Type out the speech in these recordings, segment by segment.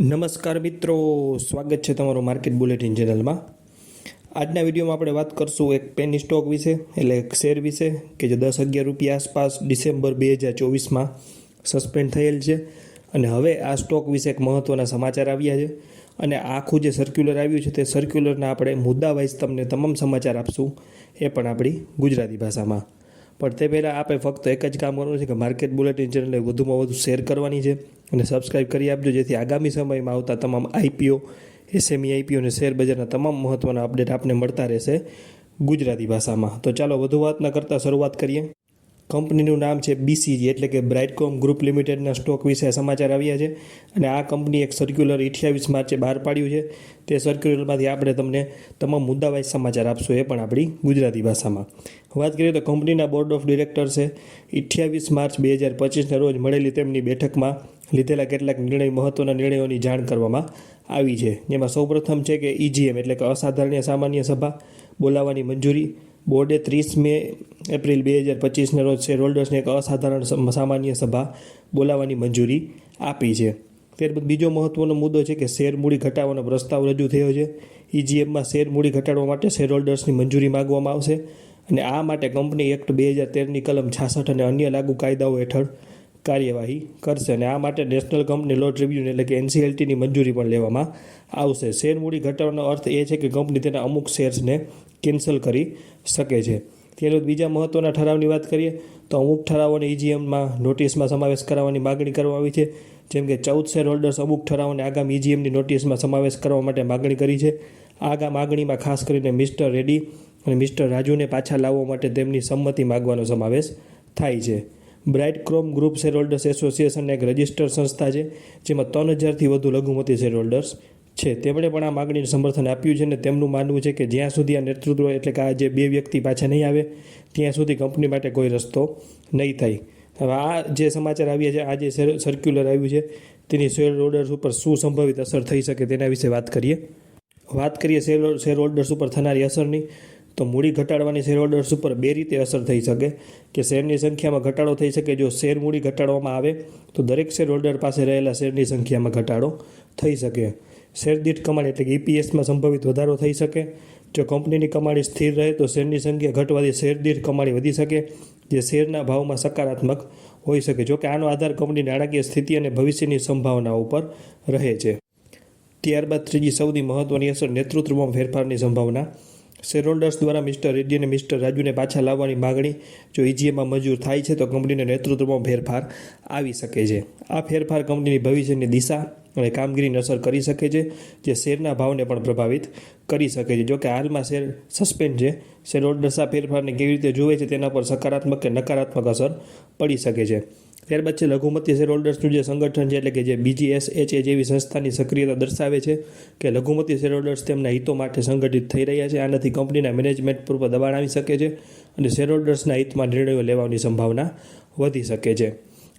નમસ્કાર મિત્રો, સ્વાગત છે તમારું માર્કેટ બુલેટિન ચેનલમાં આજના વિડીયોમાં આપણે વાત કરશું એક પેની સ્ટોક વિશે, એટલે એક શેર વિશે, કે જે દસ અગિયાર રૂપિયા આસપાસ ડિસેમ્બર બે હજાર ચોવીસમાં સસ્પેન્ડ થયેલ છે. અને હવે આ સ્ટોક વિશે એક મહત્ત્વના સમાચાર આવ્યા છે. અને આખું જે સર્ક્યુલર આવ્યું છે તે સર્ક્યુલરના આપણે મુદ્દા વાઇઝ તમને તમામ સમાચાર આપશું. એ પણ આપણી ગુજરાતી ભાષામાં. પણ તે પહેલાં આપણે ફક્ત એક જ કામ કરવાનું છે કે માર્કેટ બુલેટિન ચેનલને વધુમાં વધુ શેર કરવાની છે અને સબસ્ક્રાઇબ કરી આપજો, જેથી આગામી સમયમાં આવતા તમામ આઈપીઓ એસએમઈ આઈપીઓ અને શેર બજારના તમામ મહત્ત્વના અપડેટ આપને મળતા રહેશે ગુજરાતી ભાષામાં. તો ચાલો વધુ વાત ન કરતાં શરૂઆત કરીએ. કંપનીનું નામ છે બીસીજી એટલે કે બ્રાઇટકોમ ગ્રુપ લિમિટેડના સ્ટોક વિશે સમાચાર આવ્યા છે. અને આ કંપની એક સર્ક્યુલર અઠ્યાવીસ માર્ચે બહાર પાડ્યું છે. તે સર્ક્યુલરમાંથી આપણે તમને તમામ મુદ્દાવાઇઝ સમાચાર આપશું, એ પણ આપણી ગુજરાતી ભાષામાં. વાત કરીએ તો કંપનીના બોર્ડ ઓફ ડિરેક્ટર્સે અઠ્યાવીસ માર્ચ બે હજાર પચીસના રોજ મળેલી તેમની બેઠકમાં લીધેલા કેટલાક નિર્ણય મહત્ત્વના નિર્ણયોની જાણ કરવામાં આવી છે. જેમાં સૌપ્રથમ છે કે ઈજીએમ એટલે કે અસાધારણીય સામાન્ય સભા, બોલાવવાની મંજૂરી બોર્ડે ત્રીસ મે એપ્રિલ બે હજાર પચીસના રોજ શેર હોલ્ડર્સને એક અસાધારણ સામાન્ય સભા બોલાવવાની મંજૂરી આપી છે. ત્યારબાદ બીજો મહત્વનો મુદ્દો છે કે શેર મૂડી ઘટાડવાનો પ્રસ્તાવ રજૂ થયો છે. ઈજીએમમાં શેર મૂડી ઘટાડવા માટે શેર હોલ્ડર્સની મંજૂરી માગવામાં આવશે અને આ માટે કંપની એક્ટ બે હજાર તેરની કલમ છાસઠ અને અન્ય લાગુ કાયદાઓ હેઠળ કાર્યવાહી કરશે અને આ માટે નેશનલ કંપની લો ટ્રિબ્યુન એટલે કે એનસીએલટીની મંજૂરી પણ લેવામાં આવશે. શેર મૂડી ઘટાડવાનો અર્થ એ છે કે કંપની તેના અમુક શેર્સને કેન્સલ કરી શકે છે. ત્યારબાદ બીજા મહત્ત્વના ઠરાવની વાત કરીએ તો અમુક ઠરાવોને ઈજીએમમાં નોટિસમાં સમાવેશ કરાવવાની માગણી કરવામાં આવી છે. જેમ કે ચૌદ શેર હોલ્ડર્સ અમુક ઠરાવોને આગામી ઈજીએમની નોટિસમાં સમાવેશ કરવા માટે માગણી કરી છે. આગા માગણીમાં ખાસ કરીને મિસ્ટર રેડ્ડી અને મિસ્ટર રાજુને પાછા લાવવા માટે તેમની સંમતિ માગવાનો સમાવેશ થાય છે. Bright chrome group shareholders association એક રજિસ્ટર્ડ સંસ્થા છે, જેમાં ત્રણ હજારથી વધુ લઘુમતી શેર હોલ્ડર્સ છે. તેમણે પણ આ માગણીને સમર્થન આપ્યું છે અને તેમનું માનવું છે કે જ્યાં સુધી આ નેતૃત્વ એટલે કે આ જે બે વ્યક્તિ પાછા નહીં આવે, ત્યાં સુધી કંપની માટે કોઈ રસ્તો નહીં થાય. હવે આ જે સમાચાર આવ્યા છે, આ જે સર્ક્યુલર આવ્યું છે, તેની શેર હોલ્ડર્સ ઉપર શું સંભવિત અસર થઈ શકે તેના વિશે વાત કરીએ. વાત કરીએ શેર શેર હોલ્ડર્સ ઉપર થનારી અસરની તો મૂડી ઘટાડવાની શેર હોલ્ડર્સ ઉપર બે રીતે અસર થઈ શકે. કે શેરની સંખ્યામાં ઘટાડો થઈ શકે, જો શેર મૂડી ઘટાડવામાં આવે, તો દરેક શેર હોલ્ડર પાસે રહેલા શેરની સંખ્યામાં ઘટાડો થઈ શકે. શેર દીઠ કમાણી એટલે કે ઈપીએસમાં સંભવિત વધારો થઈ શકે. જો કંપનીની કમાણી સ્થિર રહે, તો શેરની સંખ્યા ઘટવાથી શેર દીઠ કમાણી વધી શકે, જે શેરના ભાવમાં સકારાત્મક હોઈ શકે. જો કે આનો આધાર કંપની નાણાકીય સ્થિતિ અને ભવિષ્યની સંભાવનાઓ પર રહે છે. ત્યારબાદ ત્રીજી સૌથી મહત્વની અસર નેતૃત્વમાં ફેરફારની સંભાવના શેર હોલ્ડર્સ દ્વારા મિસ્ટર રેડ્ડી અને મિસ્ટર રાજુને પાછા લાવવાની માગણી, જો ઈજીએમાં મંજૂર થાય છે, તો કંપનીના નેતૃત્વમાં ફેરફાર આવી શકે છે. આ ફેરફાર કંપનીની ભવિષ્યની દિશા અને કામગીરીને અસર કરી શકે છે, જે શેરના ભાવને પણ પ્રભાવિત કરી શકે છે. જોકે હાલમાં શેર સસ્પેન્ડ છે શેરહોલ્ડર્સ આ ફેરફારને કેવી રીતે જુએ છે તેના પર સકારાત્મક કે નકારાત્મક અસર પડી શકે છે. ત્યારબાદ છે લઘુમતી શેર જે સંગઠન છે, એટલે કે જે બીજીએસ એચ એ જેવી સંસ્થાની સક્રિયતા દર્શાવે છે કે લઘુમતી શેર હોલ્ડર્સ તેમના હિતો માટે સંગઠિત થઈ રહ્યા છે. આનાથી કંપનીના મેનેજમેન્ટ પર દબાણ આવી શકે છે અને શેર હોલ્ડર્સના હિતમાં નિર્ણયો લેવાની સંભાવના વધી શકે છે.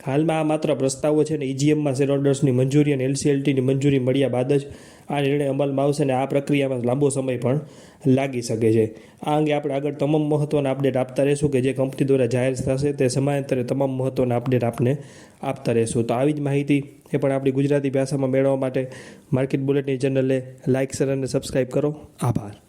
હાલમાં આ માત્ર પ્રસ્તાવો છે ને ઈજીએમમાં શેર મંજૂરી અને એલસીએલટીની મંજૂરી મળ્યા બાદ જ આ નિર્ણય અમલમાં આવશે અને આ પ્રક્રિયામાં લાંબો સમય પણ લાગી શકે છે. આ અંગે આપણે આગળ તમામ મહત્ત્વના અપડેટ આપતા રહેશું કે જે કંપની દ્વારા જાહેર થશે તે સમયાંતરે તમામ મહત્ત્વના અપડેટ આપને આપતા રહેશું. તો આવી જ માહિતી એ પણ આપણી ગુજરાતી ભાષામાં મેળવવા માટે માર્કેટ બુલેટની ચેનલને લાઇક શેર અને સબસ્ક્રાઈબ કરો. આભાર.